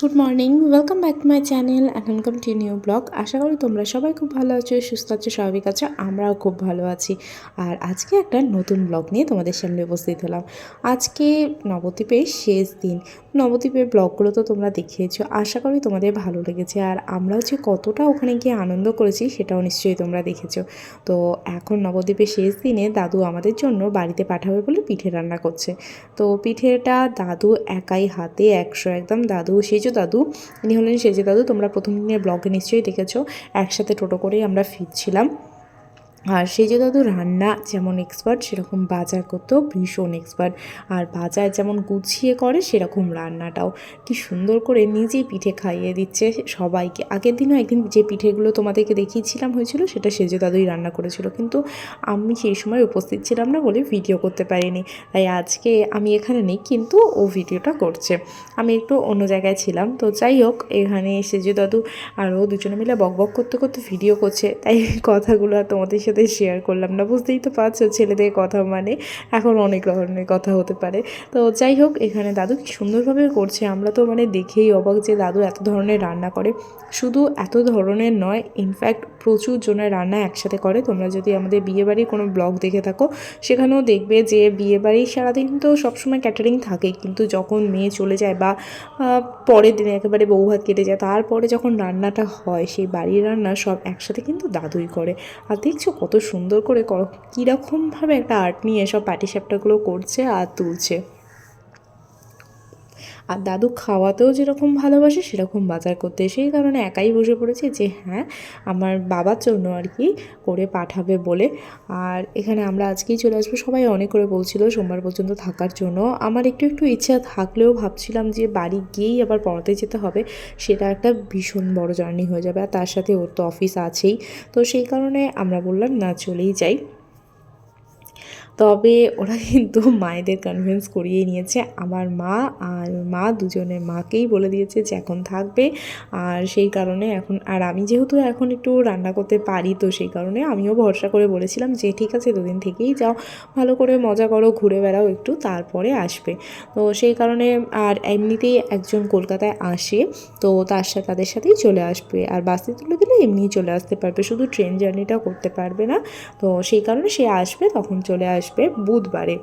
Good morning welcome back to my channel and welcome to new blog আশা করি তোমরা সবাই খুব ভালো আছো, সুস্থ আছো, স্বাভাবিক আছো, আমরাও খুব ভালো আছি। আর আজকে একটা নতুন ব্লগ নিয়ে তোমাদের সামনে উপস্থিত হলাম। আজকে নবদ্বীপের শেষ দিন। নবদ্বীপের ব্লগগুলো তো তোমরা দেখিয়েছো, আশা করি তোমাদের ভালো লেগেছে। আর আমরাও যে কতটা ওখানে গিয়ে আনন্দ করেছি সেটাও নিশ্চয়ই তোমরা দেখেছ। তো এখন নবদ্বীপের শেষ দিনে দাদু আমাদের জন্য বাড়িতে পাঠাবে বলে পিঠে রান্না করছে। তো পিঠেটা দাদু একাই হাতে একশো একদম দাদু সেজো দাদু, ইনি হলেন সেজে দাদু, তোমরা প্রথম দিনের ব্লগে নিশ্চয়ই দেখেছ। একসাথে টোটো করেই আমরা ফিরছিলাম। আর সেজে দাদু রান্না যেমন এক্সপার্ট সেরকম বাজার করতেও ভীষণ এক্সপার্ট আর বাজার যেমন গুছিয়ে করে, সেরকম রান্নাটাও। কি সুন্দর করে নিজেই পিঠে খাইয়ে দিচ্ছে সবাইকে। আগের দিনও একদিন যে পিঠেগুলো তোমাদেরকে দেখিয়েছিলাম হয়েছিল, সেটা সেজে দাদুই রান্না করেছিল। কিন্তু আমি সেই সময় উপস্থিত ছিলাম না বলে ভিডিও করতে পারিনি। তাই আজকে আমি এখানে নেই, কিন্তু ও ভিডিওটা করছে। আমি একটু অন্য জায়গায় ছিলাম। তো যাই হোক, এখানে সেজে দাদু আর ও দুজনে মিলে বক বক করতে করতে ভিডিও করছে। তাই কথাগুলো আর তোমাদের সাথে শেয়ার করলাম না, বুঝতেই তো পারছ ছেলেদের কথা মানে। এখন অনেক ধরনের কথা হতে পারে। তো যাই হোক, এখানে দাদু কি সুন্দরভাবে করছে আমরা তো মানে দেখেই অবাক যে দাদু এত ধরনের রান্না করে। শুধু এত ধরনের নয় ইনফ্যাক্ট প্রচুর জনের রান্না একসাথে করে। তোমরা যদি আমাদের বিয়েবাড়ির কোনো ব্লগ দেখে থাকো, সেখানেও দেখবে যে বিয়েবাড়ি সারাদিন তো সবসময় ক্যাটারিং থাকে কিন্তু যখন মেয়ে চলে যায় বা পরের দিনে একেবারে বউ ভাত কেটে যায়, তারপরে যখন রান্নাটা হয়, সেই বাড়ির রান্না সব একসাথে কিন্তু দাদুই করে। আর দেখছ কত সুন্দর করে কীরকমভাবে একটা আর্ট নিয়ে এসব পাটিসাপটাগুলো করছে আর তুলছে। আর দাদু খাওয়াতেও যেরকম ভালোবাসে, সেরকম বাজার করতে সেই কারণে একাই বসে পড়েছে যে হ্যাঁ আমার বাবার জন্য আর কি করে পাঠাবে বলে। আর এখানে আমরা আজকেই চলে আসব। সবাই অনেক করে বলছিল সোমবার পর্যন্ত থাকার জন্য। আমার একটু একটু ইচ্ছা থাকলেও ভাবছিলাম যে বাড়ি গিয়েই আবার পড়াতে যেতে হবে। সেটা একটা ভীষণ বড় জার্নি হয়ে যাবে। আর তার সাথে ওর তো অফিস আছেই। তো সেই কারণে আমরা বললাম না, চলেই যাই। তবে ওরা কিন্তু মায়েদের কনভিন্স করিয়ে নিয়েছে। আমার মা আর মা দুজনের মাকেই বলে দিয়েছে যে এখন থাকবে। আর সেই কারণে এখন, আর আমি যেহেতু এখন একটু রান্না করতে পারি, তো সেই কারণে আমিও ভরসা করে বলেছিলাম যে ঠিক আছে, দুদিন থেকেই যাও। ভালো করে মজা করো, ঘুরে বেড়াও একটু, তারপরে আসবে। তো সেই কারণে, আর এমনিতেই একজন কলকাতায় আসে, তো তার সাথে তাদের সাথেই চলে আসবে। আর বাসে তুলে দিলে এমনিই চলে আসতে পারবে, শুধু ট্রেন জার্নিটাও করতে পারবে না। তো সেই কারণে সে আসবে, তখন চলে আসবে বুধবারে।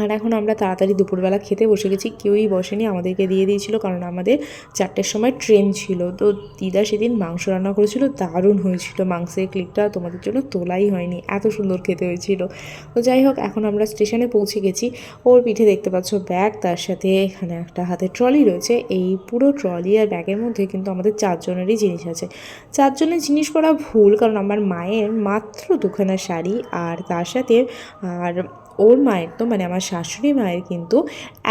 আর এখন আমরা তাড়াতাড়ি দুপুরবেলা খেতে বসে গেছি। কেউই বসেনি, আমাদেরকে দিয়ে দিয়েছিল কারণ আমাদের চারটের সময় ট্রেন ছিল। তো দিদা সেদিন মাংস রান্না করেছিল, দারুণ হয়েছিল। মাংসের ক্লিপটা তোমাদের জন্য তোলাই হয়নি, এত সুন্দর খেতে হয়েছিল। তো যাই হোক, এখন আমরা স্টেশনে পৌঁছে গেছি। ওর পিঠে দেখতে পাচ্ছ ব্যাগ, তার সাথে এখানে একটা হাতে ট্রলি রয়েছে। এই পুরো ট্রলি আর ব্যাগের মধ্যে কিন্তু আমাদের চারজনেরই জিনিস আছে। চারজনের জিনিস করা ভুল, কারণ আমার মায়ের মাত্র দুখানা শাড়ি আর তার সাথে আর ওর মায়ের তো মানে আমার শাশুড়ি মায়ের কিন্তু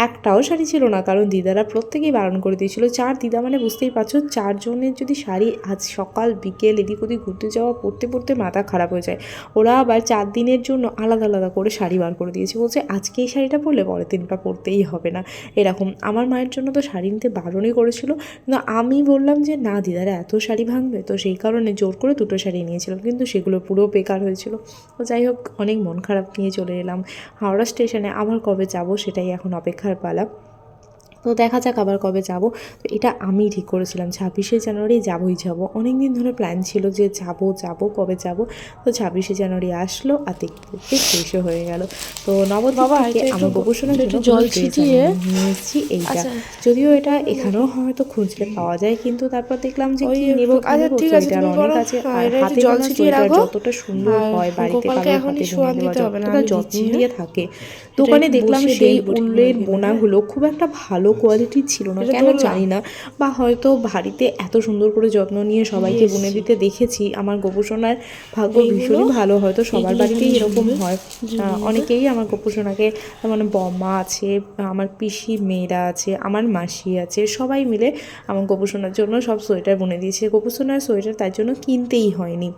একটাও শাড়ি ছিল না। কারণ দিদারা প্রত্যেকেই বারণ করে দিয়েছিল, চার দিদা মানে বুঝতেই পারছ চারজনের যদি শাড়ি আজ সকাল, বিকেল এদিক ওদিক ঘুরতে যাওয়া পড়তে পড়তে মাথা খারাপ হয়ে যায়, ওরা আবার চার দিনের জন্য আলাদা আলাদা করে শাড়ি বার করে দিয়েছে। বলছে, আজকে এই শাড়িটা পরলে পরের দিনটা পরতেই হবে না। এরকম আমার মায়ের জন্য তো শাড়ি নিতে বারণই করেছিল। কিন্তু আমি বললাম যে, না, দিদারা এত শাড়ি ভাঙবে। তো সেই কারণে জোর করে দুটো শাড়ি নিয়েছিলাম, কিন্তু সেগুলো পুরো বেকার হয়েছিল। তো যাই হোক, অনেক মন খারাপ নিয়ে চলে এলাম। হাওড়া স্টেশনে আবার কবে যাব সেটাই এখন অপেক্ষার পালা। তো দেখা যাক আবার কবে যাব। তো এটা আমি ঠিক করেছিলাম। ছাব্বিশে জানুয়ারি যাবই যাব। অনেক দিন ধরে প্ল্যান ছিল যে যাব যাব কবে যাব। তো ছাব্বিশে জানুয়ারি আসলো আর দেখতে দেখতে শেষও হয়ে গেল। তো আমার গোপসনের জন্য জল ছিটিয়ে নিয়ে এসেছি এইটা। যদিও এটা এখানেও হয়তো খুঁজলে পাওয়া যায় কিন্তু তারপর দেখলাম যে কি নেব আচ্ছা, ঠিক আছে, তুমি অনেক আছে। আর হাতে জল ছিটিয়ে রাখো। যতটা সুন্দর হয় বাড়িতে এখনই হাতে দেওয়া যতটা যত্ন দিয়ে থাকে। দোকানে দেখলাম সেই উলের বোনাগুলো খুব একটা ভালো কোয়ালিটির ছিল না কেন জানি না। বা হয়তো বাড়িতে এত সুন্দর করে যত্ন নিয়ে সবাইকে বুনে দিতে দেখেছি আমার গোপসোনার ভাগ্য ভীষণই ভালো হয়তো সবার বাড়িতেই এরকম হয়। অনেকেই আমার গোপসোনাকে মানে বম্মা আছে আমার পিসি মেয়েরা আছে আমার মাসি আছে সবাই মিলে আমার গোপসোনার জন্য সব সোয়েটার বুনে দিয়েছে। গোপসোনার সোয়েটার তার জন্য কিনতেই হয়নি।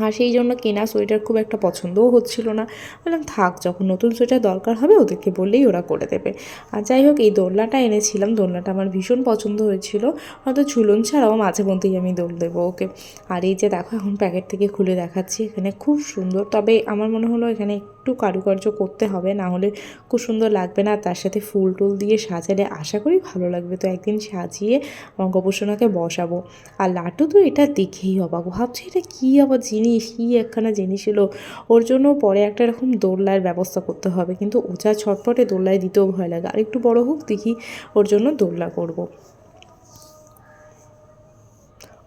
আর সেই জন্য কেনা সোয়েটার খুব একটা পছন্দও হচ্ছিল না। বললাম, থাক, যখন নতুন সোয়েটার দরকার হবে, ওদেরকে বললেই ওরা করে দেবে। আর যাই হোক, এই দোলনাটা এনেছিলাম। দোলনাটা আমার ভীষণ পছন্দ হয়েছিল। হয়তো ঝুলন ছাড়াও মাঝে মধ্যেই আমি দোল দেবো ওকে। আর এই যে দেখো, এখন প্যাকেট থেকে খুলে দেখাচ্ছি। এখানে খুব সুন্দর। তবে আমার মনে হলো এখানে একটু কারুকার্য করতে হবে, না হলে খুব সুন্দর লাগবে না। তার সাথে ফুল টুল দিয়ে সাজালে আশা করি ভালো লাগবে। তো একদিন সাজিয়ে আমার গবেষণাকে বসাবো। আর লাটু তো এটা দেখেই অবাক। ভাবছি এটা কী আবার জিনিস, কী একখানা জিনিস এলো? ওর জন্য পরে একটা এরকম দোলনার ব্যবস্থা করতে হবে। কিন্তু ও যা ছটপটে দোলনায় দিতেও ভয় লাগে। আর একটু বড় হোক দেখি ওর জন্য দোলনা করব।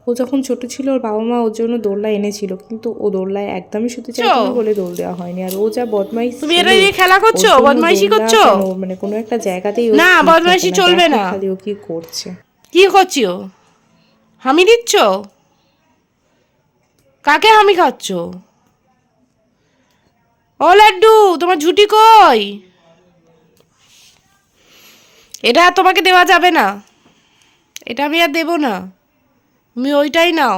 ও যখন ছোট ছিল ওর বাবা মা ওর জন্য দোলনা এনেছিল। কিন্তু ও দোলনায় একদমই শুতে চাইছিল না বলে দোল দেওয়া হয়নি। আর ও যা বদমাইশ তুমি এটা নিয়ে খেলা করছ? বদমাইশি করছ? মানে কোনো একটা জায়গাতেই না, বদমাইশি চলবে না। খালি ও কি করছে? কি করছ হামি দিচ্ছ? কাকে হামি খাচ্ছ? ও লাড্ডু তোমার ঝুটি কই? এটা আর তোমাকে দেওয়া যাবে না। এটা আমি আর দেবো না। তুমি ওইটাই নাও।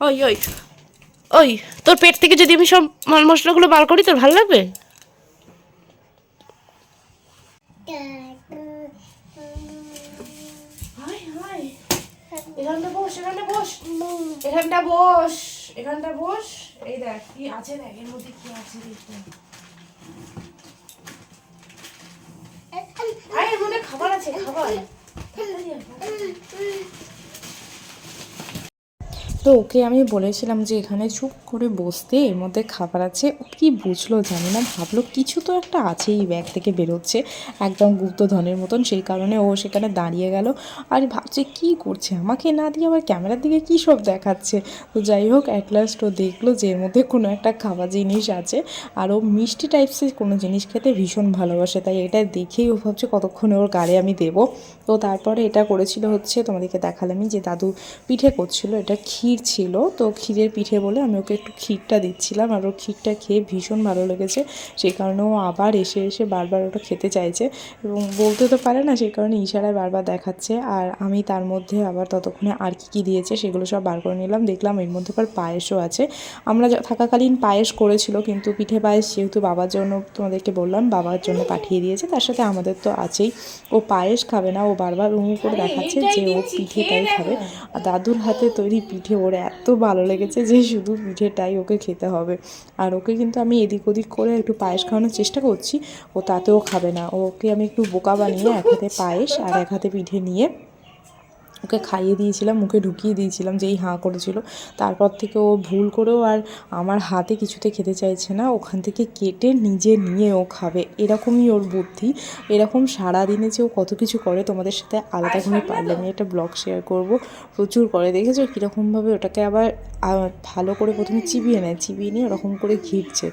ওই ওই ওই তোর পেট থেকে যদি আমি সব মাল মশলাগুলো বার করি তোর ভালো লাগবে? এখানটা বস এখানটা বস এখানটা বস এখানটা বস এই দেখ কি আছে দেখ এর মধ্যে কি আছে দেখতে। 好了，去，好不好？快点，嗯嗯。তো ওকে আমি বলেছিলাম যে এখানে চুপ করে বসতে এর মধ্যে খাবার আছে। ও কি বুঝলো জানি না, ভাবলো কিছু তো একটা আছেই ব্যাগ থেকে বেরোচ্ছে, একদম গুপ্তধনের মতন। সেই কারণে ও সেখানে দাঁড়িয়ে গেল। আর ভাবছে কি করছে? আমাকে না দিয়ে আবার ক্যামেরার দিকে কী সব দেখাচ্ছে? তো যাই হোক অ্যাট লাস্ট ও দেখল যে এর মধ্যে কোনো একটা খাওয়া জিনিস আছে। আর ও মিষ্টি টাইপসের কোনো জিনিস খেতে ভীষণ ভালোবাসে, তাই এটা দেখেই ও ভাবছে কতক্ষণে ওর গাড়ি আমি দেবো। তো তারপরে এটা করেছিল হচ্ছে, তোমাদেরকে দেখালামই যে দাদু পিঠে করছিল, এটা ক্ষীর ছিল, তো ক্ষীরের পিঠে বলে আমি ওকে একটু ক্ষীরটা দিচ্ছিলাম আর ওর ক্ষীরটা খেয়ে ভীষণ ভালো লেগেছে। সেই কারণে ও আবার এসে এসে বারবার ওটা খেতে চাইছে এবং বলতে তো পারে না সেই কারণে ইশারায় বারবার দেখাচ্ছে আর আমি তার মধ্যে আবার ততক্ষণে আর কি কী দিয়েছে সেগুলো সব বার করে নিলাম। দেখলাম এর মধ্যে আবার পায়েসও আছে। আমরা থাকাকালীন পায়েস করেছিল কিন্তু পিঠে পায়েস যেহেতু বাবার জন্য তোমাদেরকে বললাম, বাবার জন্য পাঠিয়ে দিয়েছে, তার সাথে আমাদের তো আছেই। ও পায়েস খাবে না, ও বারবার উমু করে দেখাচ্ছে যে ও পিঠেটাই খাবে। আর দাদুর হাতে তৈরি পিঠে ওর এত ভালো লেগেছে যে শুধু পিঠেটাই ওকে খেতে হবে। আর ওকে কিন্তু আমি এদিক ওদিক করে একটু পায়েস খাওয়ানোর চেষ্টা করছি, ও তাতেও খাবে না। ওকে আমি একটু বোকা বানিয়ে এক হাতে পায়েস আর এক হাতে পিঠে নিয়ে ওকে খাইয়ে দিয়েছিলাম মুখে ঢুকিয়ে দিয়েছিলাম যেই হাঁ করেছিল। তারপর থেকে ও ভুল করেও আর আমার হাতে কিছুতে খেতে চাইছে না ওখান থেকে কেটে নিজে নিয়ে ও খাবে। এরকমই ওর বুদ্ধি। এরকম সারাদিনে যে ও কত কিছু করে তোমাদের সাথে আলাদা করে পারলে আমি একটা ব্লগ শেয়ার করব। প্রচুর করে। দেখেছ কীরকমভাবে ওটাকে আবার ভালো করে প্রথমে চিবিয়ে নেয় চিবিয়ে নিয়ে ওরকম করে ঘিরছে।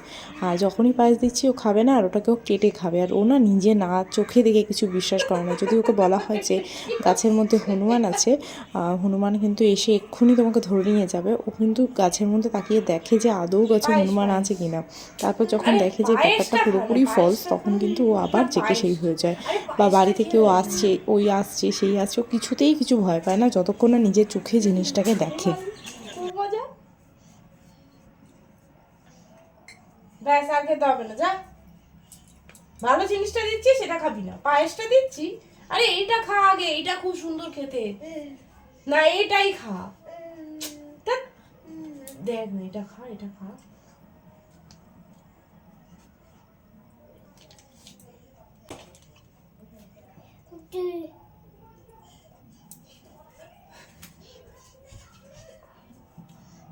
আর যখনই পায়েস দিচ্ছি ও খাবে না আর ওটাকেও কেটে খাবে। আর ও না নিজে না চোখে দেখে কিছু বিশ্বাস করে না। যদি ওকে বলা হয় যে গাছের মধ্যে হনুমান আছে আহ, হনুমান কিন্তু এসে এক্ষুনি তোমাকে ধরে নিয়ে যাবে। ও কিন্তু গাছের মধ্যে তাকিয়ে দেখে যে আদৌ গাছে হনুমান আছে কিনা। তারপর যখন দেখে যে ব্যাপারটা পুরোপুরি ফলস তখন কিন্তু ও আবার জেকে সেই হয়ে যায়। বা বাড়ি থেকে ও আসছে ওই আসছে সেই আসছে ও কিছুতেই কিছু ভয় পায় না যতক্ষণ না নিজের চোখে জিনিসটাকে দেখে। না ভালো জিনিসটা দিচ্ছি সেটা খাবি না। পায়েসটা দিচ্ছি আরে এইটা খা আগে এইটা খুব সুন্দর খেতে। না এটাই খা। দেখ না এটা খা এটা খা।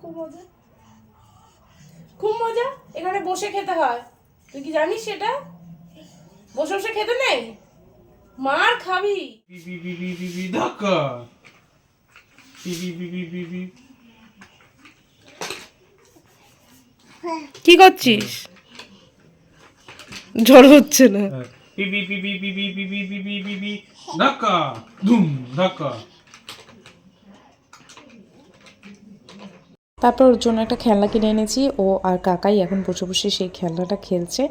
খুব মজা। খুব মজা? এখানে বসে খেতে হয়। তুই কি জানিস সেটা? বসে বসে খেতে নেই? মার খাবি বিবি বিবি বিবি ধাক্কা বিবি বিবি বিবি কি করছিস ঝড় হচ্ছে না বিবি বিবি বিবি বিবি বিবি বিবি ধাক্কা ধুম ধাক্কা তারপর ওর জন্য একটা খেলনা কিনে এনেছি। ও আর কাকাই এখন বসে বসে সেই খেলনাটা খেলছে।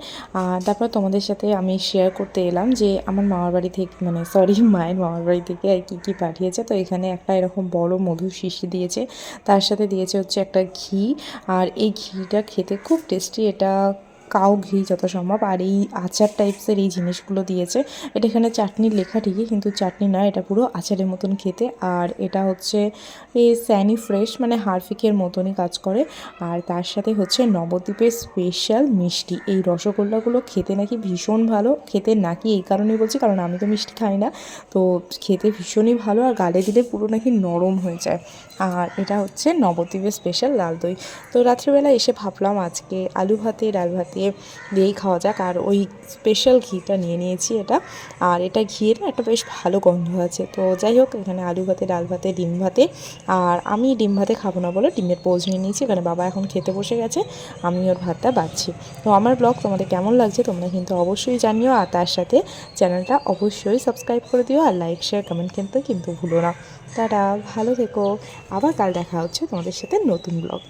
আর তারপর তোমাদের সাথে আমি শেয়ার করতে এলাম যে আমার মামার বাড়ি থেকে মানে সরি মায়ের মামার বাড়ি থেকে আর কী কী পাঠিয়েছে। তো এখানে একটা এরকম বড় মধু শিশি দিয়েছে। তার সাথে দিয়েছে হচ্ছে একটা ঘি। আর এই ঘিটা খেতে খুব টেস্টি এটা কাউ ঘি যত সম্ভব। আর এই আচার টাইপসের এই জিনিসগুলো দিয়েছে। এটা এখানে চাটনির লেখা ঠিকই, কিন্তু চাটনি নয়, এটা পুরো আচারের মতন খেতে। আর এটা হচ্ছে এই স্যানি ফ্রেশ মানে হারফিকের মতনই কাজ করে। আর তার সাথে হচ্ছে নবদ্বীপের স্পেশাল মিষ্টি। এই রসগোল্লাগুলো খেতে নাকি ভীষণ ভালো। খেতে নাকি এই কারণেই বলছি, কারণ আমি তো মিষ্টি খাই না। তো খেতে ভীষণই ভালো, আর গালে দিলে পুরো নাকি নরম হয়ে যায়। আর এটা হচ্ছে নবদ্বীপের স্পেশাল লাল দই। তো রাত্রিবেলা এসে ভাবলাম আজকে আলু ভাতে, ডাল ভাতে দিয়েই খাওয়া যাক। আর ওই স্পেশাল ঘিটা নিয়ে নিয়েছি এটা। আর এটা ঘিয়ের একটা বেশ ভালো গন্ধ আছে। তো যাই হোক, এখানে আলু ভাতে, ডাল ভাতে, ডিম ভাতে। আর আমি ডিম ভাতে খাব না বলে ডিমের পোজ নিয়ে নিয়েছি। এখানে বাবা এখন খেতে বসে গেছে, আমি ওর ভাতটা বাচ্ছি তো আমার ব্লগ তোমাদের কেমন লাগছে তোমরা কিন্তু অবশ্যই জানিও। আর তার সাথে চ্যানেলটা অবশ্যই সাবস্ক্রাইব করে দিও। আর লাইক শেয়ার কমেন্ট কিন্তু কিন্তু ভুলো না। তারা ভালো থেকো। আবার কাল দেখা হচ্ছে তোমাদের সাথে নতুন ব্লগ।